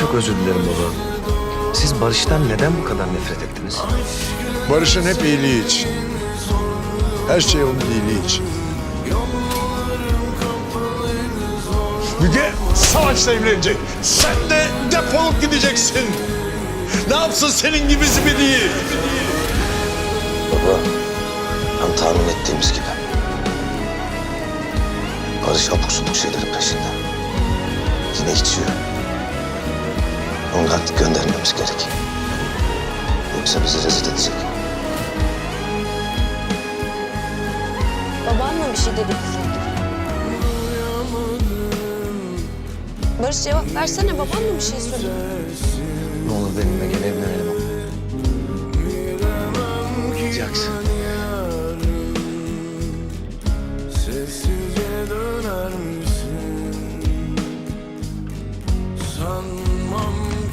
Çok özür dilerim baba. Siz Barış'tan neden bu kadar nefret ettiniz? Barış'ın hep iyiliği için. Her şey onun iyiliği için. Müge savaşla evlenecek. Sen de defolup gideceksin. Ne yapsın senin gibi zibidiyi? Baba, tam tahmin ettiğimiz gibi. Barış abuk subuk şeylerin peşinde. Yine içiyor. Onu artık göndermemiz gerek. Yoksa bizi rezil edecek. Baban mı bir şey dedi bize? Barış cevap versene baban mı bir şey söyledi? Ne olur benimle gel evlenelim. Sessizce döner misin? Sanmam